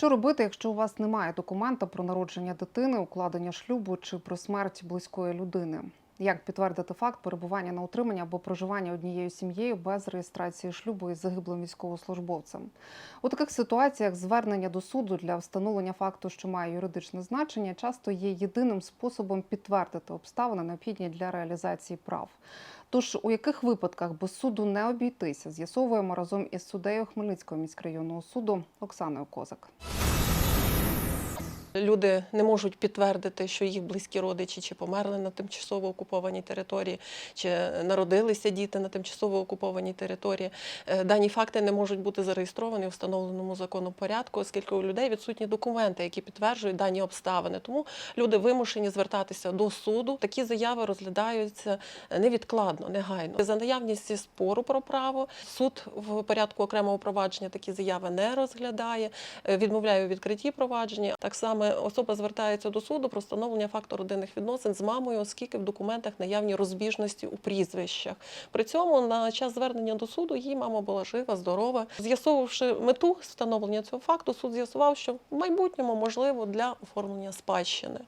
Що робити, якщо у вас немає документа про народження дитини, укладення шлюбу чи про смерть близької людини? Як підтвердити факт перебування на утриманні або проживання однією сім'єю без реєстрації шлюбу із загиблим військовослужбовцем? У таких ситуаціях звернення до суду для встановлення факту, що має юридичне значення, часто є єдиним способом підтвердити обставини, необхідні для реалізації прав. Тож у яких випадках без суду не обійтися, з'ясовуємо разом із суддею Хмельницького міськрайонного суду Оксаною Козак. Люди не можуть підтвердити, що їх близькі родичі чи померли на тимчасово окупованій території, чи народилися діти на тимчасово окупованій території. Е, Дані факти не можуть бути зареєстровані у встановленому законом порядку, оскільки у людей відсутні документи, які підтверджують дані обставини. Тому люди вимушені звертатися до суду. Такі заяви розглядаються невідкладно, негайно. За наявністю спору про право суд в порядку окремого провадження такі заяви не розглядає, е, відмовляє у відкритті провадження. Так само особа звертається до суду про встановлення факту родинних відносин з мамою, оскільки в документах наявні розбіжності у прізвищах. При цьому на час звернення до суду її мама була жива, здорова. З'ясовувавши мету встановлення цього факту, суд з'ясував, що в майбутньому можливо для оформлення спадщини.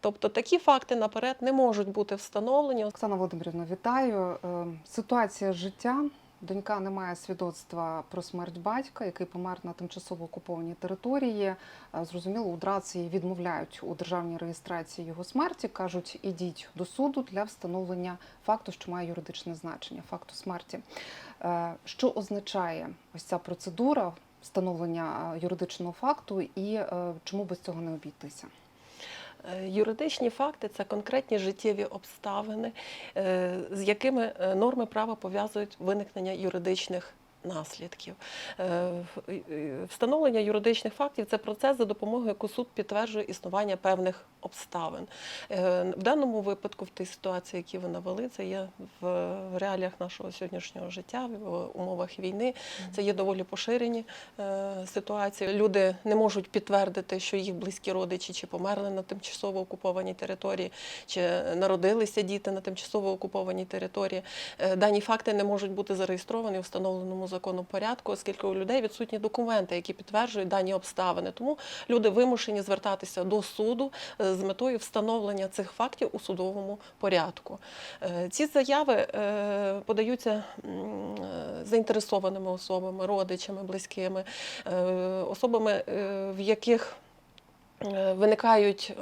Тобто такі факти наперед не можуть бути встановлені. Оксана Володимирівна, вітаю. Е, Ситуація життя. Донька не має свідоцтва про смерть батька, який помер на тимчасово окупованій території. Е, Зрозуміло, у ДРАЦ їй відмовляють у державній реєстрації його смерті. кажуть, ідіть до суду для встановлення факту, що має юридичне значення, факту смерті. Е, Що означає ось ця процедура встановлення е, юридичного факту і чому без цього не обійтися? Е, Юридичні факти це конкретні життєві обставини, е, з якими е, норми права пов'язують виникнення юридичних наслідків. Е, Встановлення юридичних фактів це процес, за допомогою якого суд підтверджує існування певних обставин. Е, В даному випадку, в тій ситуації, які ви навели, це є в реаліях нашого сьогоднішнього життя, в умовах війни. Це є доволі поширені е, ситуації. Люди не можуть підтвердити, що їх близькі родичі чи померли на тимчасово окупованій території, чи народилися діти на тимчасово окупованій території. Дані факти не можуть бути зареєстровані у встановленому законом порядку, оскільки у людей відсутні документи, які підтверджують дані обставини. Тому люди вимушені звертатися до суду е, з метою встановлення цих фактів у судовому порядку. Е, Ці заяви е, подаються заінтересованими особами, родичами, близькими, особами, в яких виникають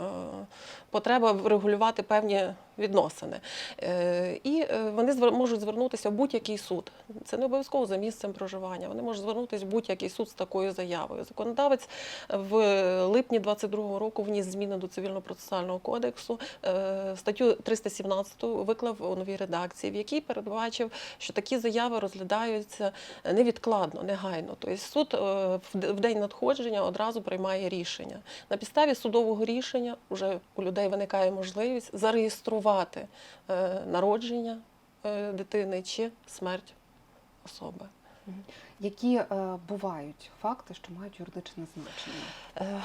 потреба врегулювати певні відносини. Е, І е, вони можуть звернутися в будь-який суд. Це не обов'язково за місцем проживання. Вони можуть звернутися в будь-який суд з такою заявою. Законодавець в липні 22-го року вніс зміни до цивільно-процесуального кодексу. Е, Статтю 317 виклав у новій редакції, в якій передбачив, що такі заяви розглядаються невідкладно, негайно. Тобто суд в день надходження одразу приймає рішення. На підставі судового рішення вже у людей виникає можливість зареєструвати е, народження е, дитини чи смерть особи. Які е, бувають факти, що мають юридичне значення?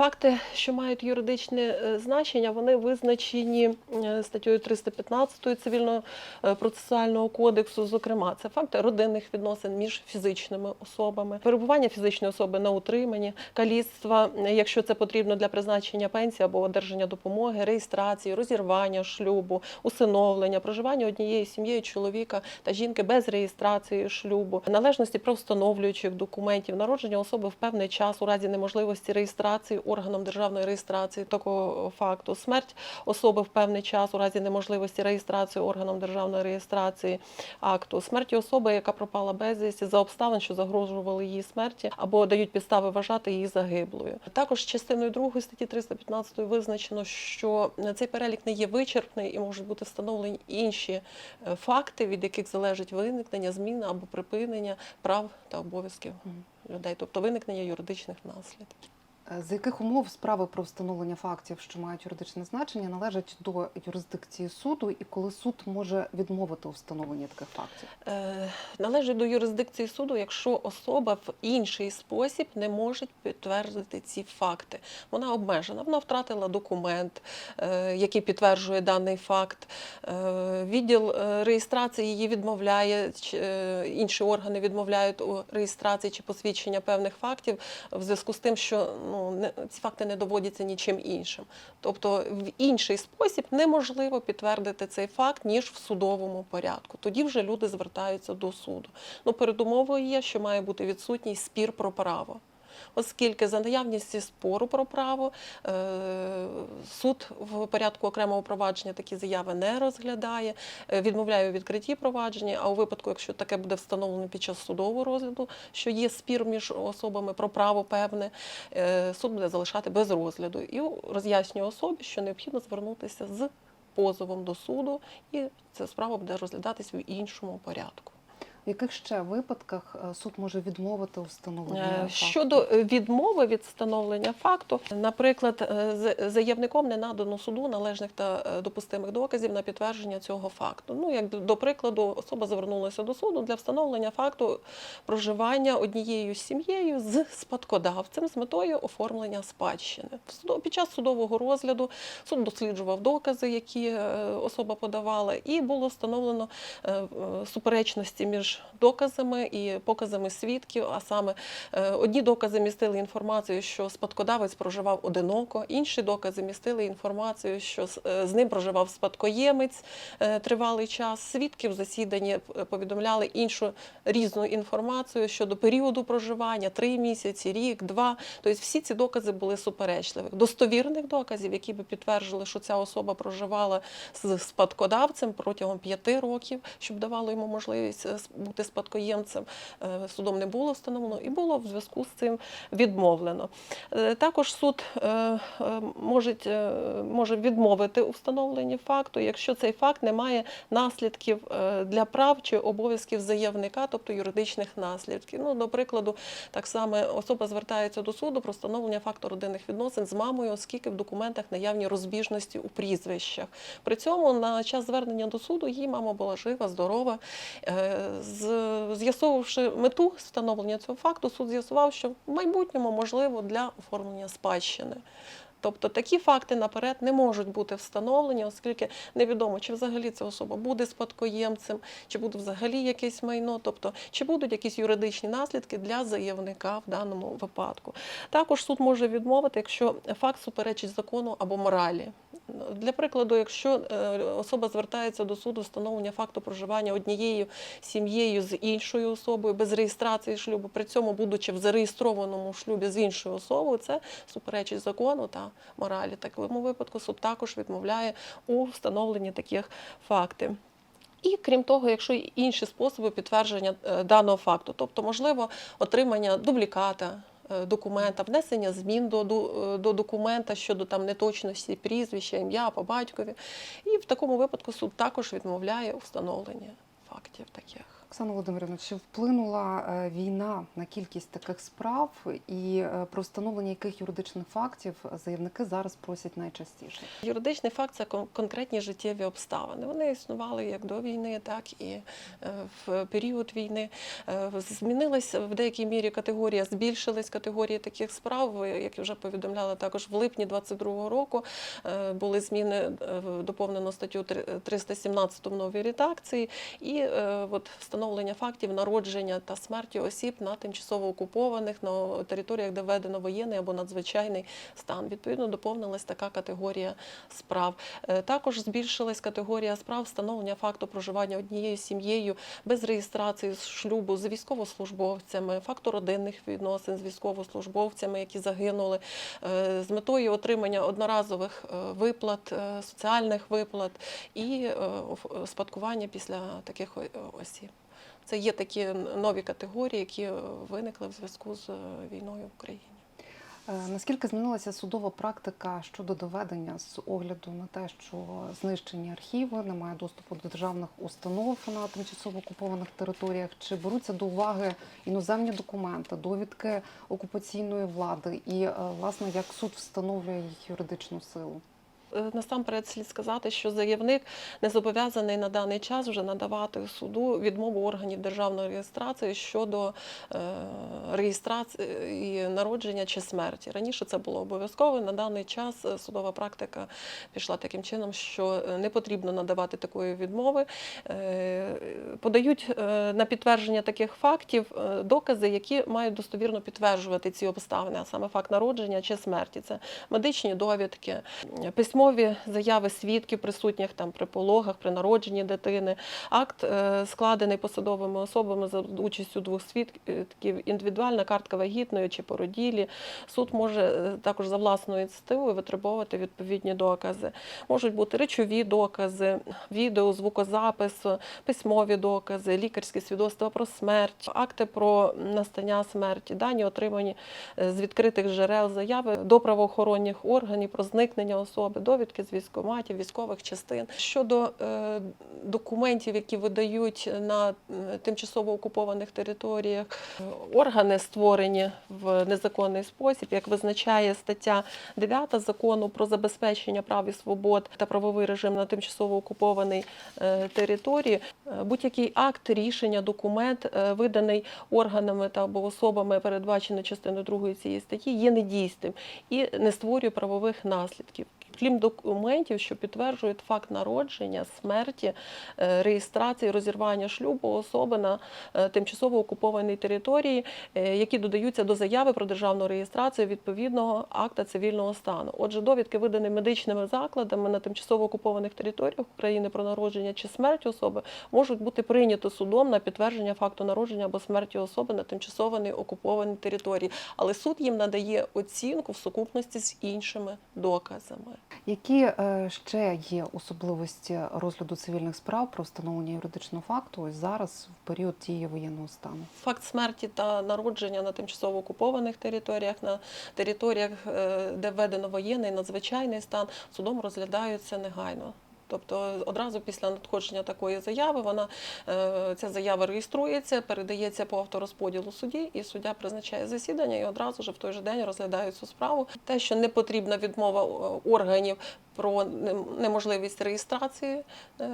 Е, Факти, що мають юридичне е, значення, вони визначені е, статтею 315 цивільно-процесуального кодексу. Зокрема, це факти родинних відносин між фізичними особами, перебування фізичної особи на утриманні, каліцтва, е, якщо це потрібно для призначення пенсії або одержання допомоги, реєстрації, розірвання шлюбу, усиновлення, проживання однією сім'єю чоловіка та жінки без реєстрації шлюбу, належності правовстановлюючих документів, народження особи в певний час у разі неможливості реєстрації органом державної реєстрації такого факту, смерть особи в певний час у разі неможливості реєстрації органом державної реєстрації акту, смерті особи, яка пропала безвісті за обставин, що загрожували її смерті, або дають підстави вважати її загиблою. Також частиною 2 статті 315 визначено, що цей перелік не є вичерпний і можуть бути встановлені інші е, факти, від яких залежить виникнення, зміна або припинення прав та обов'язків людей, тобто виникнення юридичних наслідків. Е, За яких умов справи про встановлення фактів, що мають юридичне значення, належать до юрисдикції суду, і коли суд може відмовити у встановленні таких фактів? Е, Належить до юрисдикції суду, якщо особа в інший спосіб не може підтвердити ці факти. Вона обмежена, вона втратила документ, е, який підтверджує даний факт. Е, Відділ е, реєстрації її відмовляє, чи, е, інші органи відмовляють у реєстрації чи посвідчення певних фактів в зв'язку з тим, що ну, не, ці факти не доводяться нічим іншим. Тобто в інший спосіб неможливо підтвердити цей факт, ніж в судовому порядку. Тоді вже люди звертаються до суду. Ну, передумовою є, що має бути відсутній спір про право. Оскільки за наявністю спору про право е, суд в порядку окремого провадження такі заяви не розглядає, е, відмовляє у відкритті провадження. А у випадку, якщо таке буде встановлено під час судового розгляду, що є спір між особами про право певне, е, суд буде залишати без розгляду і роз'яснює особі, що необхідно звернутися з позовом до суду, і ця справа буде розглядатись в іншому порядку. В яких ще випадках е, суд може відмовити у встановленні Е, факту? Щодо е, відмови від встановлення факту, наприклад, заявником не надано суду належних та допустимих доказів на підтвердження цього факту. Ну, як до прикладу, особа звернулася до суду для встановлення факту проживання однією сім'єю з спадкодавцем з метою оформлення спадщини. Під час судового розгляду суд досліджував докази, які особа подавала, і було встановлено суперечності між доказами і показами свідків. А саме е, одні докази містили інформацію, що спадкодавець проживав одиноко, інші докази містили інформацію, що з- е, ним проживав спадкоємець е, тривалий час. Свідки в засіданні повідомляли іншу різну інформацію щодо періоду проживання три місяці, рік, два. Тобто всі ці докази були суперечливих. Достовірних доказів, які би підтверджували, що ця особа проживала з спадкодавцем протягом п'яти років, щоб давало йому можливість бути спадкоємцем, е, судом не було встановлено і було в зв'язку з цим відмовлено. Е, Також суд е, може, може відмовити у встановленні факту, якщо цей факт не має наслідків для прав чи обов'язків заявника, тобто юридичних наслідків. Ну, до прикладу, так само особа звертається до суду про встановлення факту родинних відносин з мамою, оскільки в документах наявні розбіжності у прізвищах. При цьому на час звернення до суду її мама була жива, здорова. З'ясовувавши мету встановлення цього факту, суд з'ясував, що в майбутньому можливо для оформлення спадщини. Тобто такі факти наперед не можуть бути встановлені, оскільки невідомо, чи взагалі ця особа буде спадкоємцем, чи буде взагалі якесь майно, тобто чи будуть якісь юридичні наслідки для заявника в даному випадку. Також суд може відмовити, якщо факт суперечить закону або моралі. Для прикладу, якщо е, особа звертається до суду встановлення факту проживання однією сім'єю з іншою особою без реєстрації шлюбу, при цьому будучи в зареєстрованому шлюбі з іншою особою, це суперечить закону та моралі. Такому випадку суд також відмовляє у встановленні таких фактів. І крім того, якщо інші способи підтвердження е, даного факту, тобто, можливо, отримання дубліката. Е, Документа, внесення змін до, е, до документа щодо там неточності прізвища, ім'я по батькові. І в такому випадку суд також відмовляє встановлення фактів таких. Оксана Володимирівна, чи вплинула е, війна на кількість таких справ і е, про встановлення яких юридичних фактів заявники зараз просять найчастіше? Юридичний факт це конкретні життєві обставини. Вони існували як до війни, так і е, в період війни. Змінилася в деякій мірі категорія, збільшились категорії таких справ. Як я вже повідомляла, також в липні 22-го року були зміни доповнено статтю три- 317 в новій редакції, і от встановлення фактів народження та смерті осіб на тимчасово окупованих на територіях, де введено воєнний або надзвичайний стан. Відповідно, доповнилась така категорія справ. Е, Також збільшилась категорія справ встановлення факту проживання однією сім'єю без реєстрації шлюбу з військовослужбовцями, факту родинних відносин з військовослужбовцями, які загинули, е, з метою отримання одноразових е, виплат, соціальних виплат і спадкування після таких осіб. Це є такі нові категорії, які е, виникли в зв'язку з е, війною в Україні. Е, Наскільки змінилася судова практика щодо доведення з огляду на те, що знищені архіви, немає доступу до державних установ на тимчасово окупованих територіях? Чи беруться до уваги іноземні документи, довідки окупаційної влади і власне як суд встановлює їх юридичну силу? Е, Насамперед слід сказати, що заявник не зобов'язаний на даний час вже надавати суду відмову органів державної реєстрації щодо е, реєстрації народження чи смерті. Раніше це було обов'язково. На даний час е, судова практика пішла таким чином, що не потрібно надавати такої відмови. Подають на підтвердження таких фактів докази, які мають достовірно підтверджувати ці обставини, а саме факт народження чи смерті. Це медичні довідки, письмові заяви свідків, присутніх там при пологах, при народженні дитини, акт е, складений посадовими особами за участю двох свідків, індивідуальна картка вагітної чи породілі. Суд може е, також за власною ініціативою витребовувати відповідні докази. Можуть бути речові докази, відео, звукозапис, письмові докази, лікарські свідоцтва про смерть, акти про настання смерті, дані отримані е, з відкритих джерел, заяви до правоохоронних органів про зникнення особи, довідки з військоматів, військових частин. Щодо е, документів, які видають на е, тимчасово окупованих територіях, органи створені в незаконний спосіб, як визначає стаття 9 закону про забезпечення прав і свобод та правовий режим на тимчасово окупованій е, території, будь-який акт, рішення, документ, виданий органами та або особами, передбачений частиною 2 цієї статті, є недійсним і не створює правових наслідків. Крім документів, що підтверджують факт народження, смерті, е, реєстрації, розірвання шлюбу особи на е, тимчасово окупованій території, е, які додаються до заяви про державну реєстрацію відповідного акта цивільного стану. Отже, довідки, видані медичними закладами на тимчасово окупованих територіях України про народження чи смерть особи, можуть бути прийняті судом на підтвердження факту народження або смерті особи на тимчасово окупованій території. Але суд їм надає оцінку в сукупності з іншими доказами. Які е, ще є особливості розгляду цивільних справ про встановлення юридичного факту ось зараз в період дії воєнного стану? Факт смерті та народження на тимчасово окупованих територіях, на територіях, е, де введено воєнний надзвичайний стан, судом розглядаються негайно. Тобто одразу після надходження такої заяви вона е, ця заява реєструється, передається по авторозподілу судді, і суддя призначає засідання і одразу ж в той же день розглядає цю справу. Те, що не потрібна відмова е, органів про неможливість реєстрації е,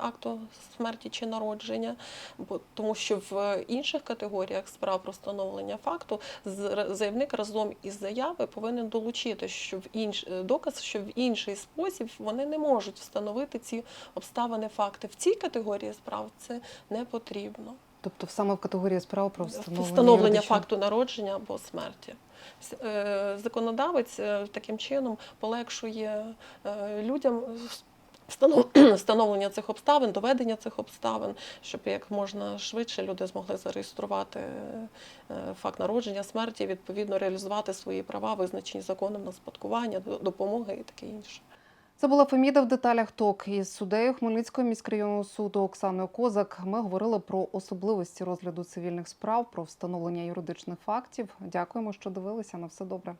акту смерті чи народження, бо тому що в інших категоріях справ про встановлення факту заявник разом із заяви повинен долучити, що в інш доказ, що в інший спосіб вони не можуть встановити ці обставини факти. В цій категорії справ це не потрібно. Тобто саме в категорії справ про встановлення, Встановлення факту народження або смерті. Е, Законодавець е, таким чином полегшує е, людям встанов- встановлення цих обставин, доведення цих обставин, щоб як можна швидше люди змогли зареєструвати факт народження, смерті, відповідно реалізувати свої права, визначені законом на спадкування, допомоги і таке інше. Це була Феміда в деталях ТОК із суддею Хмельницького міськрайонного суду Оксаною Козак. Ми говорили про особливості розгляду цивільних справ, про встановлення юридичних фактів. Дякуємо, що дивилися. На все добре.